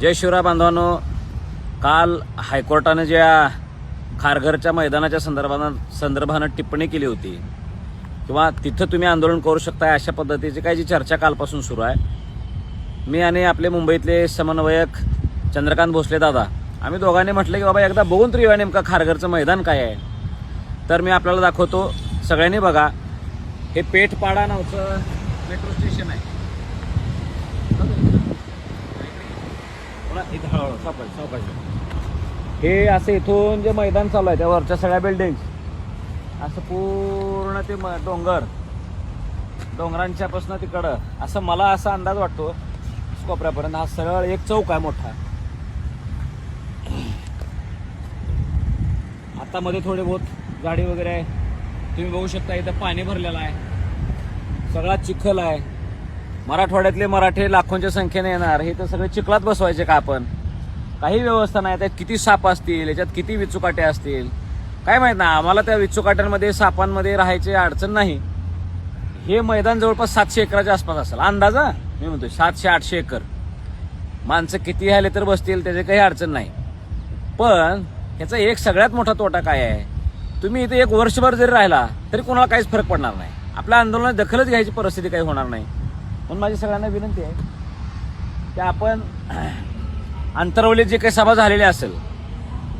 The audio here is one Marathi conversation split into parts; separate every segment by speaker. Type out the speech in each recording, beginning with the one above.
Speaker 1: जय शिवराय बांधवांनो. काल हायकोर्टानं ज्या खारघरच्या मैदानाच्या संदर्भानं संदर्भानं टिप्पणी केली होती किंवा तिथं तुम्ही आंदोलन करू शकता अशा पद्धतीची काही जी चर्चा कालपासून सुरू आहे. मी आणि आपले मुंबईतले समन्वयक चंद्रकांत भोसले दादा आम्ही दोघांनी म्हटलं की बाबा एकदा बघून तरी येऊया नेमका खारघरचं मैदान काय आहे. तर मी आपल्याला दाखवतो सगळ्यांनी बघा. हे पेठपाडा नावचं मेट्रो स्टेशन आहे. इथं हळूहळू, सावकाश, सावकाश. हे असं इथून जे मैदान चालू आहे त्या वरच्या सगळ्या बिल्डिंग असं पूर्ण ते म- डोंगर. डोंगरांच्या पासून तिकडं. असं मला असा अंदाज वाटतो कोपऱ्यापर्यंत. हा सरळ एक चौक आहे मोठा. आता मध्ये थोडे बहुत गाडी वगैरे आहे. तुम्ही बघू शकता इथं पाणी भरलेलं आहे. सगळा चिखल आहे. मराठवाड्यातले मराठे लाखोंच्या संख्येने येणार. हे तर सगळे चिखलात बसवायचे का आपण? काही व्यवस्था नाही. त्यात किती साप असतील? याच्यात किती विचुकाटे असतील? काय माहीत ना. आम्हाला त्या विचुकाट्यांमध्ये सापांमध्ये राहायची अडचण नाही. हे मैदान जवळपास सातशे एकराच्या आसपास असेल. अंदाजा? मी म्हणतो सातशे आठशे एकर. माणसं किती आले तर बसतील? त्याची काही अडचण नाही. पण ह्याचा एक सगळ्यात मोठा तोटा काय आहे? तुम्ही इथे एक वर्षभर जरी राहिला तरी कोणाला काहीच फरक पडणार नाही. आपल्या आंदोलनात दखलच घ्यायची परिस्थिती काही होणार नाही. म्हणून माझी सगळ्यांना विनंती आहे की आपण अंतरवलीत जे काही सभा झालेली असेल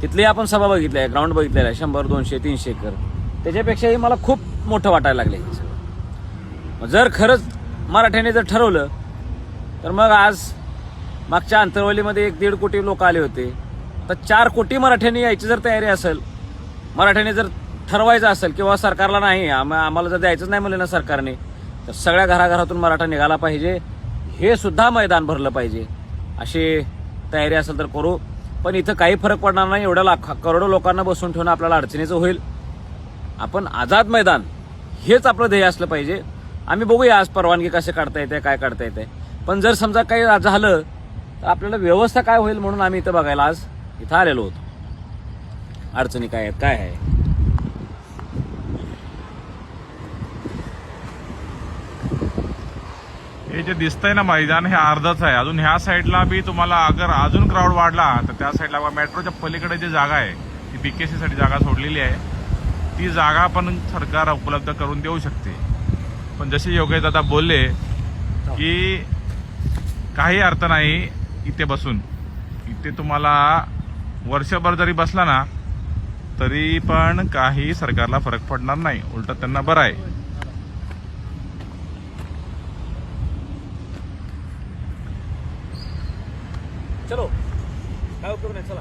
Speaker 1: तिथली आपण सभा बघितल्या आहे ग्राउंड बघितलेला आहे शंभर दोनशे तीनशे एकर. त्याच्यापेक्षाही मला खूप मोठं वाटायला लागलं आहे सगळं जर खरंच मराठ्याने जर ठरवलं तर मग आज मागच्या अंतरवलीमध्ये एक दीड कोटी लोक आले होते. तर चार कोटी मराठ्यांनी यायची जर तयारी असेल मराठ्याने जर ठरवायचं असेल किंवा सरकारला नाही आम्हाला जर द्यायचंच नाही म्हणलं ना सरकारने तर सगळ्या घराघरातून मराठा निघाला पाहिजे. हे सुद्धा मैदान भरलं पाहिजे. अशी तयारी असेल तर करू. पण इथं काही फरक पडणार नाही. एवढ्या लाख करोडो लोकांना बसून ठेवणं आपल्याला अडचणीचं होईल. आपण आझाद मैदान हेच आपलं ध्येय असलं पाहिजे. आम्ही बघूया आज परवानगी कसे काढता येते काय काढता येते. पण जर समजा काही झालं तर आपल्याला व्यवस्था काय होईल म्हणून आम्ही इथं बघायला आज इथं आलेलो होतो. अडचणी काय आहेत काय आहे?
Speaker 2: हे जे दिसतंय ना मैदान हे अर्धच आहे. अजून ह्या साईडला बी तुम्हाला अगर अजून क्राऊड वाढला तर त्या साईडला मेट्रोच्या पलीकडे जी जागा आहे ती बी के सीसाठी जागा सोडलेली आहे. ती जागा पण सरकार उपलब्ध करून देऊ शकते. पण जसे योगेश दादा बोलले की काही अर्थ नाही इथे बसून. इथे तुम्हाला वर्षभर जरी बसला ना तरी पण काही सरकारला फरक पडणार नाही. उलट त्यांना बरं आहे.
Speaker 1: चलो काय उपयोग नाही चला.